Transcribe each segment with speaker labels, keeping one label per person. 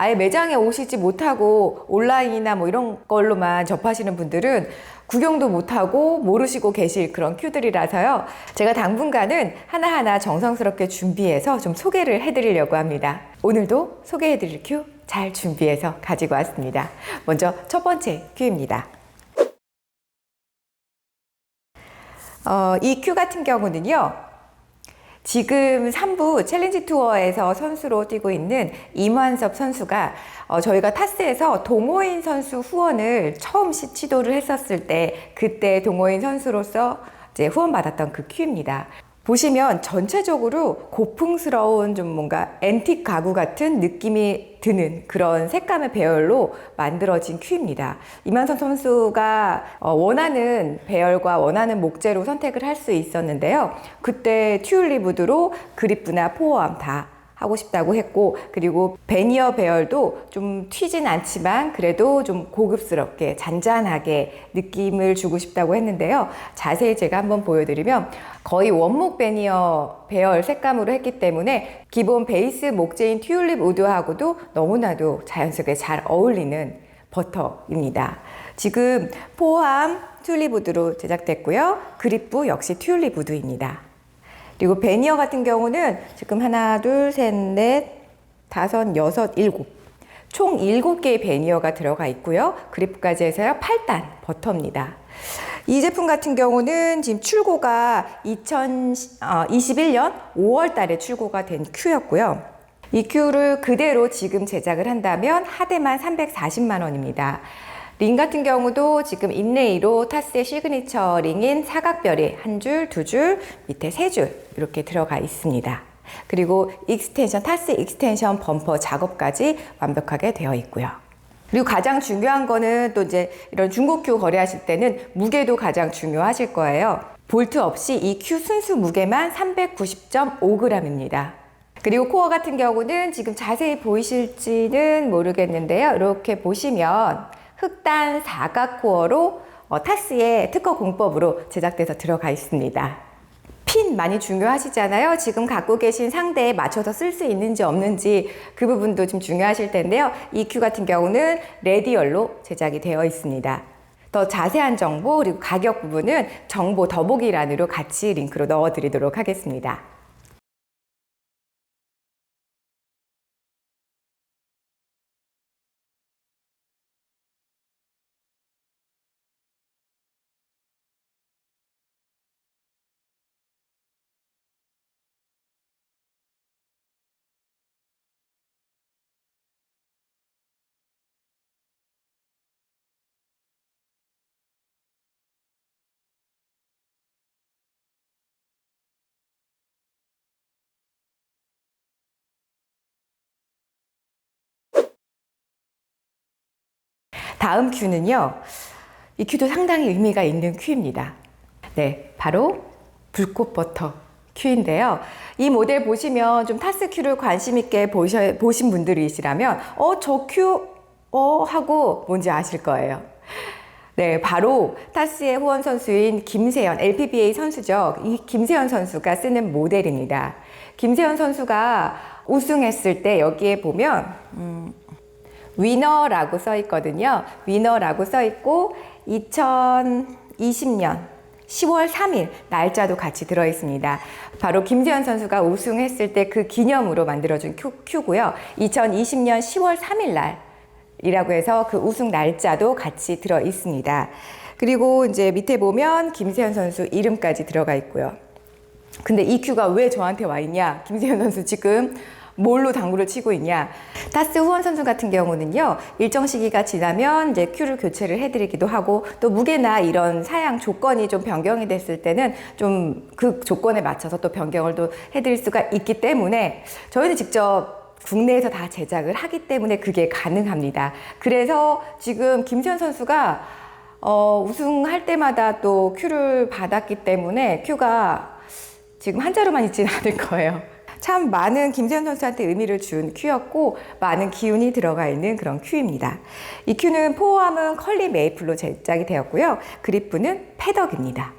Speaker 1: 아예 매장에 오시지 못하고 온라인이나 뭐 이런 걸로만 접하시는 분들은 구경도 못하고 모르시고 계실 그런 큐들이라서요. 제가 당분간은 하나하나 정성스럽게 준비해서 좀 소개를 해드리려고 합니다. 오늘도 소개해드릴 큐 잘 준비해서 가지고 왔습니다. 먼저 첫 번째 큐입니다. 어, 이 큐 같은 경우는요. 지금 3부 챌린지 투어에서 선수로 뛰고 있는 임완섭 선수가 어, 저희가 타스에서 동호인 선수 후원을 처음 시- 시도를 했었을 때 그때 동호인 선수로서 이제 후원받았던 그 큐입니다. 보시면 전체적으로 고풍스러운 좀 뭔가 앤틱 가구 같은 느낌이 드는 그런 색감의 배열로 만들어진 큐입니다. 이만선 선수가 어, 원하는 배열과 원하는 목재로 선택을 할 수 있었는데요. 그때 튤립 우드로 그립브나 포어암 다 하고 싶다고 했고 그리고 베니어 배열도 좀 튀진 않지만 그래도 좀 고급스럽게 잔잔하게 느낌을 주고 싶다고 했는데요. 자세히 제가 한번 보여드리면 거의 원목 베니어 배열 색감으로 했기 때문에 기본 베이스 목재인 튤립 우드하고도 너무나도 자연스럽게 잘 어울리는 버터입니다. 지금 포함 튤립 우드로 제작됐고요. 그립부 역시 튤립 우드입니다. 그리고 베니어 같은 경우는 지금 하나, 둘, 셋, 넷, 다섯, 여섯, 일곱. 총 일곱 개의 베니어가 들어가 있고요. 그립까지 해서요. 8단 버터입니다. 이 제품 같은 경우는 지금 출고가 2021년 5월 달에 출고가 된 큐였고요. 이 큐를 그대로 지금 제작을 한다면 하대만 340만 원입니다. 링 같은 경우도 지금 인레이로 타스의 시그니처 링인 사각별이 한 줄, 두 줄, 밑에 세 줄 이렇게 들어가 있습니다. 그리고 익스텐션, 타스 익스텐션 범퍼 작업까지 완벽하게 되어 있고요. 그리고 가장 중요한 거는 또 이제 이런 중고 큐 거래하실 때는 무게도 가장 중요하실 거예요. 볼트 없이 이 큐 순수 무게만 390.5g입니다. 그리고 코어 같은 경우는 지금 자세히 보이실지는 모르겠는데요. 이렇게 보시면 흑단 사각 코어로 어, 타스의 특허 공법으로 제작돼서 들어가 있습니다. 핀 많이 중요하시잖아요. 지금 갖고 계신 상대에 맞춰서 쓸 수 있는지 없는지 그 부분도 좀 중요하실 텐데요. EQ 같은 경우는 레디얼로 제작이 되어 있습니다. 더 자세한 정보 그리고 가격 부분은 정보 더보기란으로 같이 링크로 넣어 드리도록 하겠습니다. 다음 큐는요. 이 큐도 상당히 의미가 있는 큐입니다. 네, 바로 불꽃 버터 큐인데요. 이 모델 보시면 좀 타스 큐를 관심 있게 보셔, 보신 분들이시라면 어, 저 큐, 어, 하고 뭔지 아실 거예요. 네, 바로 타스의 후원 선수인 김세현, LPBA 선수죠. 이 김세현 선수가 쓰는 모델입니다. 김세현 선수가 우승했을 때 여기에 보면, 음, 위너라고 써 있거든요. 위너라고 써 있고 2020년 10월 3일 날짜도 같이 들어 있습니다. 바로 김재현 선수가 우승했을 때 그 기념으로 만들어준 큐, 큐고요. 2020년 10월 3일 날이라고 해서 그 우승 날짜도 같이 들어 있습니다. 그리고 이제 밑에 보면 김세현 선수 이름까지 들어가 있고요. 근데 이 큐가 왜 저한테 와 있냐? 김세현 선수 지금 뭘로 당구를 치고 있냐? 타스 후원 선수 같은 경우는요, 일정 시기가 지나면 이제 큐를 교체를 해드리기도 하고, 또 무게나 이런 사양 조건이 좀 변경이 됐을 때는 좀 그 조건에 맞춰서 또 변경을 또 해드릴 수가 있기 때문에 저희는 직접 국내에서 다 제작을 하기 때문에 그게 가능합니다. 그래서 지금 김세현 선수가 어, 우승할 때마다 또 큐를 받았기 때문에 큐가 지금 한자로만 있지는 않을 거예요. 참 많은 김세현 선수한테 의미를 준 큐였고 많은 기운이 들어가 있는 그런 큐입니다. 이 큐는 포함은 컬리 메이플로 제작이 되었고요. 그립부는 패덕입니다.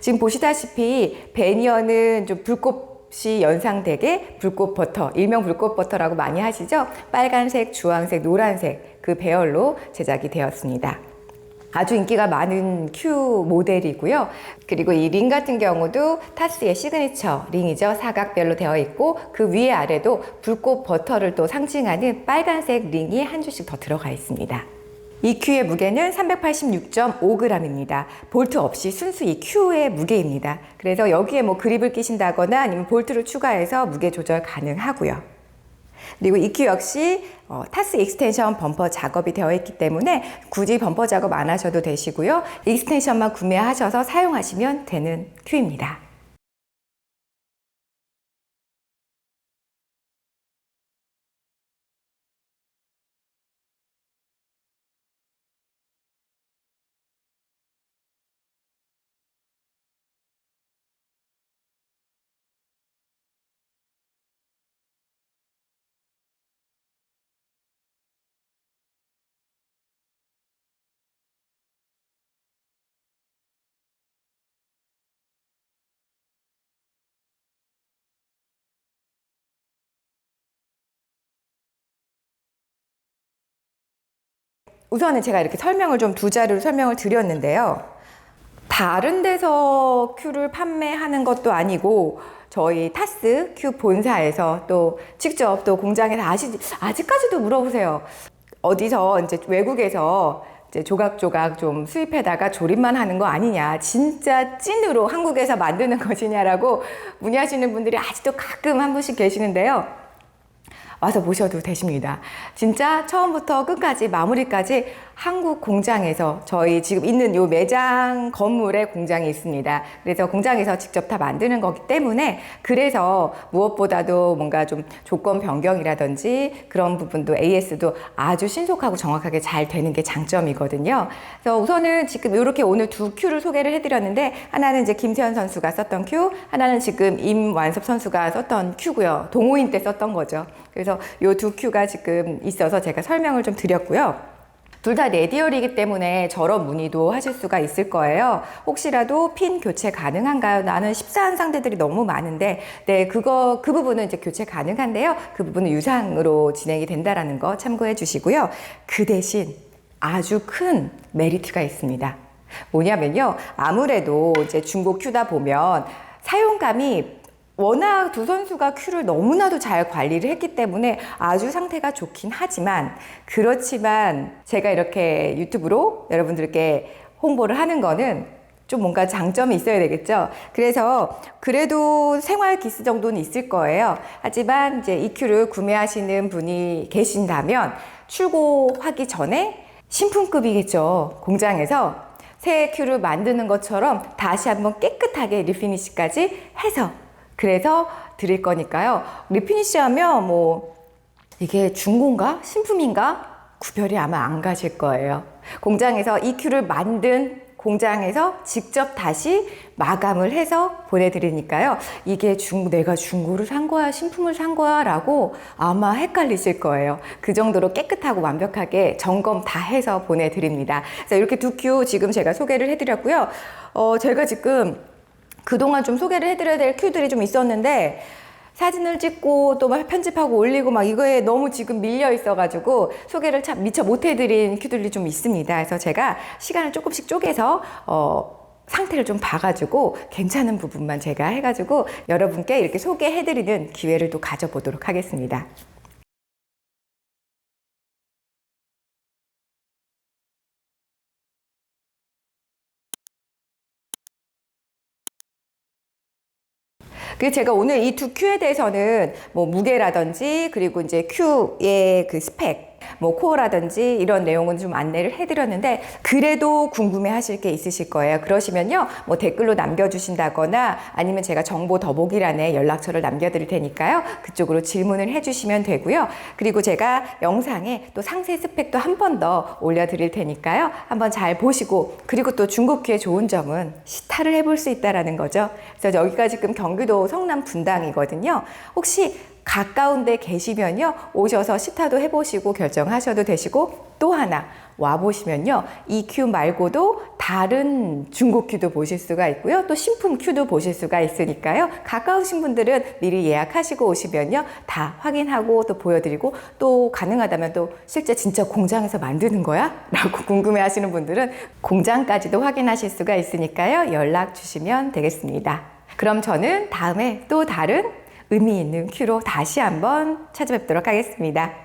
Speaker 1: 지금 보시다시피 베니어는 좀 불꽃 없이 연상되게 불꽃 버터, 일명 불꽃 버터라고 많이 하시죠? 빨간색, 주황색, 노란색 그 배열로 제작이 되었습니다. 아주 인기가 많은 큐 모델이고요. 그리고 이 링 같은 경우도 타스의 시그니처 링이죠. 사각별로 되어 있고 그 위에 아래도 불꽃 버터를 또 상징하는 빨간색 링이 한 줄씩 더 들어가 있습니다. 이 큐의 무게는 386.5g입니다. 볼트 없이 순수 이 큐의 무게입니다. 그래서 여기에 뭐 그립을 끼신다거나 아니면 볼트를 추가해서 무게 조절 가능하고요. 그리고 EQ 역시 어, 타스 익스텐션 범퍼 작업이 되어 있기 때문에 굳이 범퍼 작업 안 하셔도 되시고요. 익스텐션만 구매하셔서 사용하시면 되는 큐입니다. 우선은 제가 이렇게 설명을 좀 두 자료로 설명을 드렸는데요. 다른 데서 큐를 판매하는 것도 아니고 저희 타스 큐 본사에서 또 직접 또 공장에서 아시 아직까지도 물어보세요. 어디서 이제 외국에서 이제 조각조각 좀 수입해다가 조립만 하는 거 아니냐. 진짜 찐으로 한국에서 만드는 것이냐라고 문의하시는 분들이 아직도 가끔 한 분씩 계시는데요. 와서 보셔도 되십니다. 진짜 처음부터 끝까지 마무리까지 한국 공장에서 저희 지금 있는 요 매장 건물에 공장이 있습니다. 그래서 공장에서 직접 다 만드는 거기 때문에 그래서 무엇보다도 뭔가 좀 조건 변경이라든지 그런 부분도 AS도 아주 신속하고 정확하게 잘 되는 게 장점이거든요. 그래서 우선은 지금 이렇게 오늘 두 큐를 소개를 해드렸는데 하나는 이제 김세현 선수가 썼던 큐, 하나는 지금 임완섭 선수가 썼던 큐고요. 동호인 때 썼던 거죠. 그래서 요 두 큐가 지금 있어서 제가 설명을 좀 드렸고요. 둘다 레디얼이기 때문에 저런 문의도 하실 수가 있을 거예요. 혹시라도 핀 교체 가능한가요? 나는 14한 상대들이 너무 많은데, 네, 그거, 그 부분은 이제 교체 가능한데요. 그 부분은 유상으로 진행이 된다라는 거 참고해 주시고요. 그 대신 아주 큰 메리트가 있습니다. 뭐냐면요. 아무래도 이제 중고 큐다 보면 사용감이 워낙 두 선수가 큐를 너무나도 잘 관리를 했기 때문에 아주 상태가 좋긴 하지만 그렇지만 제가 이렇게 유튜브로 여러분들께 홍보를 하는 거는 좀 뭔가 장점이 있어야 되겠죠. 그래서 그래도 생활 기스 정도는 있을 거예요. 하지만 이제 이 큐를 구매하시는 분이 계신다면 출고하기 전에 신품급이겠죠. 공장에서 새 큐를 만드는 것처럼 다시 한번 깨끗하게 리피니시까지 해서 그래서 드릴 거니까요. 리피니시 하면 뭐 이게 중고인가 신품인가 구별이 아마 안 가실 거예요. 공장에서 이 큐를 만든 공장에서 직접 다시 마감을 해서 보내드리니까요. 이게 중, 내가 중고를 산 거야, 신품을 산 거야 라고 아마 헷갈리실 거예요. 그 정도로 깨끗하고 완벽하게 점검 다 해서 보내드립니다. 그래서 이렇게 두 큐 지금 제가 소개를 해드렸고요. 어, 제가 지금 그동안 좀 소개를 해드려야 될 큐들이 좀 있었는데 사진을 찍고 또 막 편집하고 올리고 막 이거에 너무 지금 밀려 있어가지고 소개를 참 미처 못 해드린 큐들이 좀 있습니다. 그래서 제가 시간을 조금씩 쪼개서 어, 상태를 좀 봐가지고 괜찮은 부분만 제가 해가지고 여러분께 이렇게 소개해드리는 기회를 또 가져보도록 하겠습니다. 그래서 제가 오늘 이두 큐에 대해서는 뭐 무게라든지 그리고 이제 큐의 그 스펙 뭐 코어라든지 이런 내용은 좀 안내를 해드렸는데 그래도 궁금해 하실 게 있으실 거예요. 그러시면요. 뭐 댓글로 남겨주신다거나 아니면 제가 정보 더보기란에 연락처를 남겨드릴 테니까요. 그쪽으로 질문을 해주시면 되고요. 그리고 제가 영상에 또 상세 스펙도 한 번 더 올려드릴 테니까요. 한번 잘 보시고 그리고 또 중국기의 좋은 점은 시타를 해볼 수 있다라는 거죠. 그래서 여기가 지금 경기도 성남 분당이거든요. 혹시 가까운 데 계시면요. 오셔서 시타도 해보시고 결정하셔도 되시고 또 하나 와 보시면요. 이 큐 말고도 다른 중고 큐도 보실 수가 있고요. 또 신품 큐도 보실 수가 있으니까요. 가까우신 분들은 미리 예약하시고 오시면요. 다 확인하고 또 보여드리고 또 가능하다면 또 실제 진짜 공장에서 만드는 거야? 라고 궁금해 하시는 분들은 공장까지도 확인하실 수가 있으니까요. 연락 주시면 되겠습니다. 그럼 저는 다음에 또 다른 의미 있는 큐로 다시 한번 찾아뵙도록 하겠습니다.